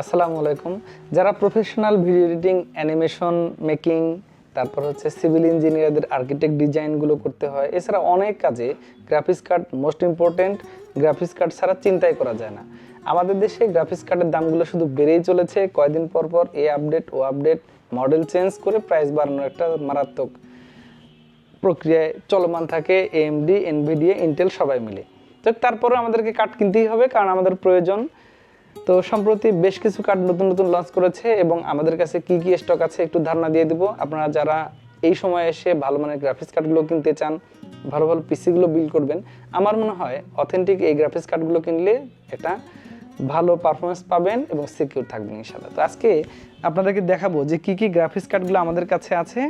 আসসালামু আলাইকুম। যারা professional video editing animation making তারপর হচ্ছে সিভিল ইঞ্জিনিয়ারদের আর্কিটেক্ট ডিজাইনগুলো করতে হয়, এছাড়া অনেক কাজে graphics card most important graphics card ছাড়া চিন্তাই করা যায় না। আমাদের দেশে গ্রাফিক্স কার্ডের দামগুলো শুধু বেড়েই চলেছে, কয়দিন পর পর এ আপডেট ও আপডেট মডেল চেঞ্জ করে প্রাইস বাড়ানোর একটা মারাত্মক প্রক্রিয়ায় চলমান থাকে এএমডি এনভিডিএ ইন্টেল সবাই মিলে। তো তারপরে আমাদেরকে কার্ড কিনতেই হবে, কারণ আমাদের প্রয়োজন তো সম্প্রতি বেশ কিছু কার্ড নতুন নতুন লঞ্চ করেছে এবং আমাদের কাছে কি কি স্টক আছে একটু ধারণা দিয়ে দিব। আপনারা যারা এই সময় এসে ভালো মানের গ্রাফিক্স কার্ডগুলো কিনতে চান, ভালো ভালো পিসিগুলো বিল করবেন, আমার মনে হয় অথেন্টিক এই গ্রাফিক্স কার্ডগুলো কিনলে এটা ভালো পারফরমেন্স পাবেন এবং সিকিউর থাকবেন ইনশাল্লাহ তো আজকে আপনাদেরকে দেখাবো যে কি কি গ্রাফিক্স কার্ডগুলো আমাদের কাছে আছে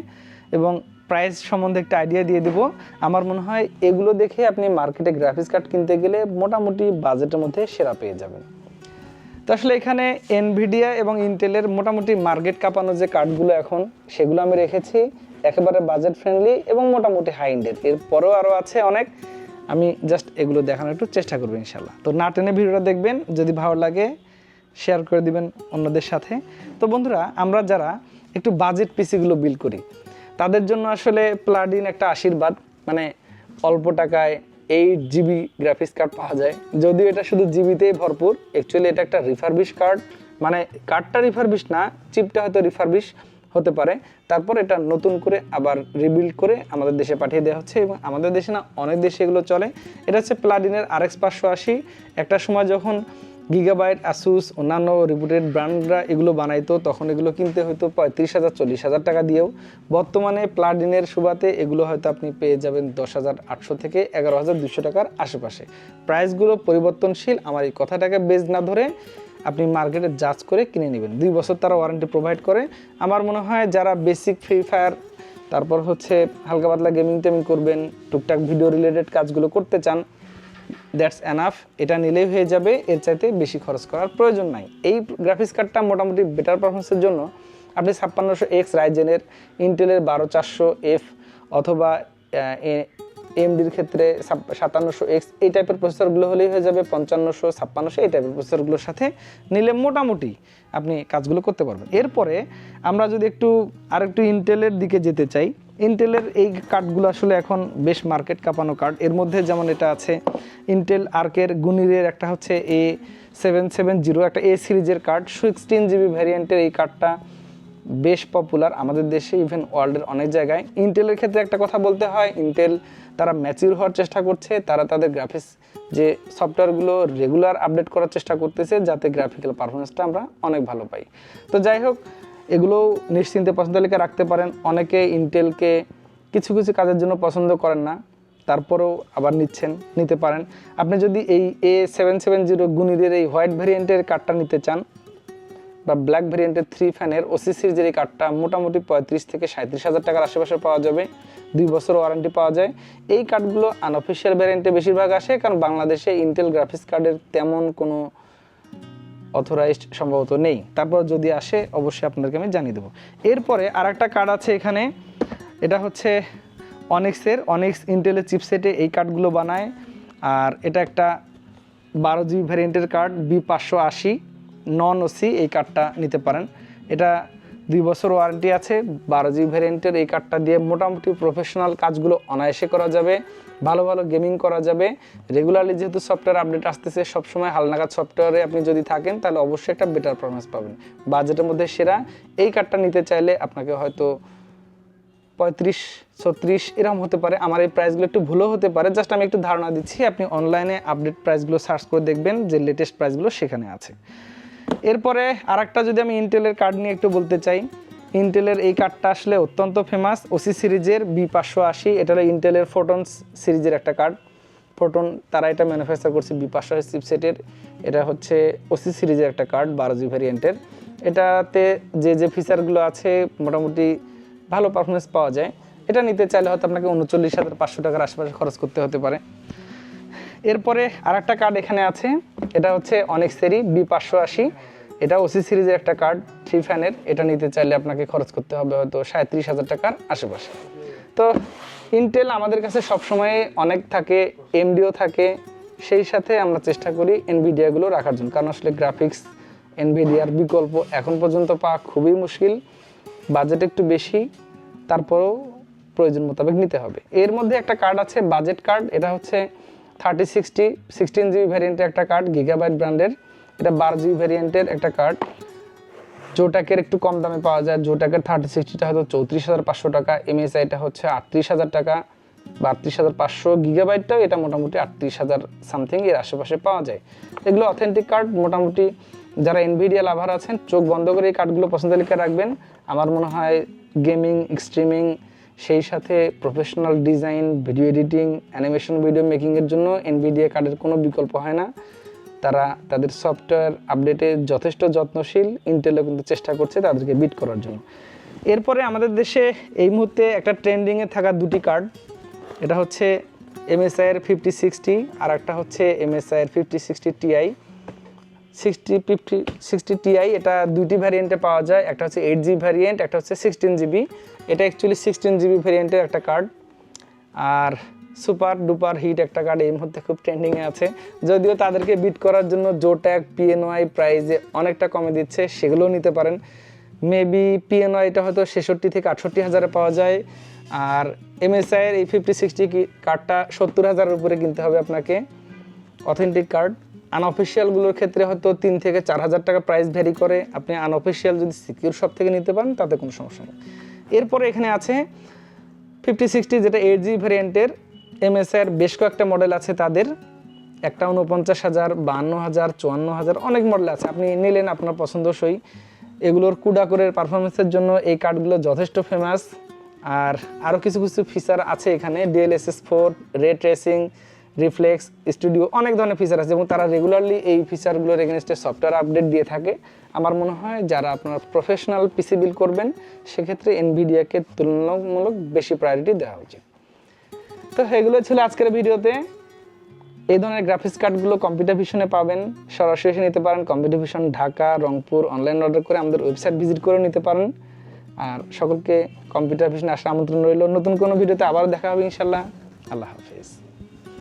এবং প্রাইস সম্বন্ধে একটা আইডিয়া দিয়ে দেবো। আমার মনে হয় এগুলো দেখে আপনি মার্কেটে গ্রাফিক্স কার্ড কিনতে গেলে মোটামুটি বাজেটের মধ্যে সেরা পেয়ে যাবেন। তো আসলে এখানে এনভিডিয়া এবং ইন্টেলের মোটামুটি মার্কেট কাঁপানো যে কার্ডগুলো এখন, সেগুলো আমি রেখেছি, একেবারে বাজেট ফ্রেন্ডলি এবং মোটামুটি হাই ইন্ডের এরপরেও আরও আছে অনেক। আমি জাস্ট এগুলো দেখানোর একটু চেষ্টা করব ইনশাল্লাহ তো না টেনে ভিডিওটা দেখবেন, যদি ভালো লাগে শেয়ার করে দিবেন অন্যদের সাথে। তো বন্ধুরা, আমরা যারা একটু বাজেট পিসিগুলো বিল করি, তাদের জন্য আসলে প্লাডিন একটা আশীর্বাদ। মানে অল্প টাকায় এইট জিবি গ্রাফিক্স কার্ড পাওয়া যায়। যদিও এটা শুধু জিবিতেই ভরপুর অ্যাকচুয়ালি এটা একটা রিফারবিশ কার্ড মানে কার্ডটা রিফারবিশ না চিপটা হয়তো রিফারবিশ হতে পারে। তারপর এটা নতুন করে আবার রিবিল্ড করে আমাদের দেশে পাঠিয়ে দেওয়া হচ্ছে এবং আমাদের দেশে না অনেক দেশে এগুলো চলে। এটা হচ্ছে প্লাডিনের আর এক্স পাঁচশো আশি। একটা সময় যখন গিগাবাইট আসুস অন্যান্য রিপুটেড ব্র্যান্ডরা এগুলো বানাইতো, তখন এগুলো কিনতে হয়তো পঁয়ত্রিশ হাজার, চল্লিশ হাজার টাকা দিয়েও। বর্তমানে প্লাডিনের সুবাতে এগুলো হয়তো আপনি পেয়ে যাবেন দশ হাজার আটশো থেকে এগারো হাজার দুশো টাকার আশেপাশে। প্রাইসগুলো পরিবর্তনশীল, আমার এই কথাটাকে বেজ না ধরে আপনি মার্কেটে জাজ করে কিনে নেবেন। দুই বছর তারা ওয়ারেন্টি প্রোভাইড করে। আমার মনে হয় যারা বেসিক ফ্রি ফায়ার তারপর হচ্ছে হালকা পাতলা গেমিং টেমিং করবেন, টুকটাক ভিডিও রিলেটেড কাজগুলো করতে চান দ্যাটস এনাফ। এটা নিলেই হয়ে যাবে, এর চাইতে বেশি খরচ করার প্রয়োজন নাই। এই গ্রাফিক্স কার্ডটা মোটামুটি বেটার পারফরমেন্সের জন্য আপনি ছাপ্পান্নশো এক্স রাইজেনের ইন্টেলের বারো চারশো এফ অথবা এমডির ক্ষেত্রে সাতান্নশো এক্স এই টাইপের প্রসেসরগুলো হলেই হয়ে যাবে, পঞ্চান্নশো, ছাপ্পান্নশো, এই টাইপের প্রসেসরগুলোর সাথে নিলে মোটামুটি আপনি কাজগুলো করতে পারবেন। এরপরে আমরা যদি একটু আরেকটু ইন্টেলের দিকে যেতে চাই ইন্টেলের এই কার্ডগুলো আসলে এখন বেশ মার্কেট কাঁপানো কার্ড এর মধ্যে যেমন এটা আছে ইন্টেল আর্কের গুনিরের একটা হচ্ছে এ সেভেন সেভেন জিরো একটা এ সিরিজের কার্ড সিক্সটিন জিবি ভ্যারিয়েন্টের এই কার্ডটা বেশ পপুলার আমাদের দেশে ইভেন ওয়ার্ল্ডের অনেক জায়গায়। ইন্টেলের ক্ষেত্রে একটা কথা বলতে হয় ইন্টেল তারা ম্যাচিউর হওয়ার চেষ্টা করছে, তারা তাদের গ্রাফিক্স যে সফটওয়্যারগুলো রেগুলার আপডেট করার চেষ্টা করতেছে, যাতে গ্রাফিক্যাল পারফরমেন্সটা আমরা অনেক ভালো পাই। তো যাই হোক এগুলোও নিশ্চিন্তে পছন্দ তালিকা রাখতে পারেন। অনেকে ইন্টেলকে কিছু কিছু কাজের জন্য পছন্দ করেন না, তারপরেও আবার নিচ্ছেন, নিতে পারেন। আপনি যদি এই এ সেভেন সেভেন জিরো গুনিরের এই হোয়াইট ভ্যারিয়েন্টের কার্ডটা নিতে চান, বা ব্ল্যাক ভ্যারিয়েন্টের থ্রি ফ্যানের ওসি সিরিজের এই কার্ডটা মোটামুটি পঁয়ত্রিশ থেকে সাঁত্রিশ হাজার টাকার আশেপাশে পাওয়া যাবে, দুই বছর ওয়ারেন্টি পাওয়া যায়। এই কার্ডগুলো আনঅফিসিয়াল ভ্যারিয়েন্টে বেশিরভাগ আসে, কারণ বাংলাদেশে ইন্টেল গ্রাফিক্স কার্ডের তেমন কোনো অথরাইজড সম্ভবত নেই। তারপর যদি আসে, অবশ্যই আপনাদেরকে আমি জানিয়ে দেবো। এরপরে আর একটা কার্ড আছে এখানে। এটা হচ্ছে অনেক্সের অনেক্স ইন্টেলের চিপসেটে এই কার্ডগুলো বানায়। আর এটা একটা বারো জিবি ভ্যারিয়েন্টের কার্ড বি পাঁচশো আশি নন ওসি এই কার্ডটা নিতে পারেন। এটা দুই বছর ওয়ারেন্টি আছে, বারো জিবি ভ্যারিয়েন্টের এই কার্ডটা দিয়ে মোটামুটি প্রফেশনাল কাজগুলো অনায়াসে করা যাবে, ভালো ভালো গেমিং করা যাবে। রেগুলারলি যেহেতু সফটওয়্যার আপডেট আসতেছে, সবসময় হালনাগাদ সফটওয়্যারে আপনি যদি থাকেন, তাহলে অবশ্যই একটা বেটার পারফরমেন্স পাবেন। বাজেটের মধ্যে সেরা, এই কার্ডটা নিতে চাইলে আপনাকে হয়তো পঁয়ত্রিশ, ছত্রিশ এরকম হতে পারে। আমার এই প্রাইসগুলো একটু ভুলও হতে পারে জাস্ট আমি একটু ধারণা দিচ্ছি, আপনি অনলাইনে আপডেট প্রাইসগুলো সার্চ করে দেখবেন, যে লেটেস্ট প্রাইসগুলো সেখানে আছে। এরপরে আরেকটা যদি আমি ইন্টেলের কার্ড নিয়ে একটু বলতে চাই ইন্টেলের এই কার্ডটা আসলে অত্যন্ত ফেমাস ওসি সিরিজের বি পাঁচশো আশি, এটা হলো ইন্টেলের ফোটন সিরিজের একটা কার্ড ফোটন তারা এটা ম্যানুফ্যাকচার করছে বি পাঁচশো চিপসেটের এটা হচ্ছে ওসি সিরিজের একটা কার্ড বারো জি ভ্যারিয়েন্টের এটাতে যে যে ফিচারগুলো আছে, মোটামুটি ভালো পারফরমেন্স পাওয়া যায়। এটা নিতে চাইলে হয়তো আপনাকে উনচল্লিশ হাজার পাঁচশো টাকার আশেপাশে খরচ করতে হতে পারে। এরপরে আর একটা কার্ড এখানে আছে। এটা হচ্ছে অনেক সেরি বি পাঁচশো আশি। এটা ওসি সিরিজের একটা কার্ড থ্রি ফ্যানের এটা নিতে চাইলে আপনাকে খরচ করতে হবে হয়তো সাঁত্রিশ হাজার টাকার আশেপাশে। তো ইন্টেল আমাদের কাছে সবসময় অনেক থাকে এমডিও থাকে। সেই সাথে আমরা চেষ্টা করি এনভিডিয়াগুলো রাখার জন্য। কারণ আসলে গ্রাফিক্স এনভিডিআর বিকল্প এখন পর্যন্ত পাওয়া খুবই মুশকিল। বাজেট একটু বেশি, তারপরেও প্রয়োজন মোতাবেক নিতে হবে। এর মধ্যে একটা কার্ড আছে বাজেট কার্ড এটা হচ্ছে থার্টি সিক্সটি, সিক্সটিন জিবি ভ্যারিয়েন্টের একটা কার্ড গিগাবাইট ব্র্যান্ডের এটা বারো জিবি ভ্যারিয়েন্টের একটা কার্ড জোটাকের একটু কম দামে পাওয়া যায়। জোটাকের থার্টি সিক্সটিটা হয়তো চৌত্রিশ হাজার পাঁচশো টাকা। এমএসআইটা হচ্ছে আটত্রিশ হাজার টাকা। বা আটত্রিশ হাজার পাঁচশো গিগাবাইটটাও এটা মোটামুটি আটত্রিশ হাজার সামথিং এর আশেপাশে পাওয়া যায়। এগুলো অথেন্টিক কার্ড মোটামুটি যারা এনভিডিয়া লাভার আছেন, চোখ বন্ধ করে এই কার্ডগুলো পছন্দ তালিকায় রাখবেন। আমার মনে হয় গেমিং স্ট্রিমিং সেই সাথে professional design video editing animation video মেকিংয়ের জন্য এনভিডিয়া কার্ডের কোনো বিকল্প হয় না। তারা তাদের সফটওয়্যার আপডেটে যথেষ্ট যত্নশীল। ইন্টেলও কিন্তু চেষ্টা করছে তাদেরকে বিট করার জন্য। এরপরে আমাদের দেশে এই মুহূর্তে একটা ট্রেন্ডিংয়ে থাকা দুটি কার্ড এটা হচ্ছে এমএসআইয়ের ফিফটি সিক্সটি আর একটা হচ্ছে এমএসআইয়ের fifty sixty Ti sixty fifty sixty Ti এটা দুইটি ভ্যারিয়েন্টে পাওয়া যায়। একটা হচ্ছে এইট জিবি ভ্যারিয়েন্ট একটা হচ্ছে সিক্সটিন জিবি এটা অ্যাকচুয়ালি সিক্সটিন জিবি ভ্যারিয়েন্টের একটা কার্ড আর সুপার ডুপার হিট একটা কার্ড এই মুহূর্তে খুব ট্রেন্ডিংয়ে আছে। যদিও তাদেরকে বিট করার জন্য জোট্যাক পিএনওয়াই প্রাইজে অনেকটা কমে দিচ্ছে, সেগুলোও নিতে পারেন। মেবি পিএনওয়াইটা হয়তো ছেষট্টি থেকে আটষট্টি হাজারে পাওয়া যায়। আর এমএসআইয়ের এই ফিফটি সিক্সটি কার্ডটা সত্তর হাজারের উপরে কিনতে হবে আপনাকে। অথেন্টিক কার্ড আনঅফিসিয়ালগুলোর ক্ষেত্রে হয়তো তিন থেকে চার হাজার টাকা প্রাইস ভ্যারি করে। আপনি আনঅফিসিয়াল যদি সিকিউর শপ থেকে নিতে পারেন, তাতে কোনো সমস্যা নেই। এরপরে এখানে আছে ফিফটি সিক্সটি যেটা এইট জি ভ্যারিয়েন্টের এমএসআর বেশ কয়েকটা মডেল আছে তাদের। একটা উনপঞ্চাশ হাজার, বান্ন হাজার, চুয়ান্ন হাজার, অনেক মডেল আছে। আপনি নিলেন, আপনার পছন্দসই এগুলোর কুডাকোরের পারফরমেন্সের জন্য এই কার্ডগুলো যথেষ্ট ফেমাস আর আরও কিছু কিছু ফিচার আছে এখানে। DLSS four ray tracing reflex studio অনেক ধরনের ফিচার আছে। এবং তারা রেগুলারলি এই ফিচারগুলোর এগেনস্টে সফটওয়্যার আপডেট দিয়ে থাকে। আমার মনে হয় যারা আপনার প্রফেশনাল পিসি বিল করবেন, সেক্ষেত্রে এনভিডিয়াকে তুলনামূলক বেশি প্রায়োরিটি দেওয়া উচিত। তো এগুলো ছিল আজকের ভিডিওতে। এই ধরনের গ্রাফিক্স কার্ডগুলো কম্পিউটার ভিশনে পাবেন। সরাসরি এসে নিতে পারেন। Computer vision Dhaka, Rangpur online order করে আমাদের ওয়েবসাইট ভিজিট করে নিতে পারেন। আর সকলকে কম্পিউটার ভিশনে আসার আমন্ত্রণ রইল। নতুন কোনো ভিডিওতে আবার দেখা হবে ইনশাল্লাহ আল্লাহ হাফিজ।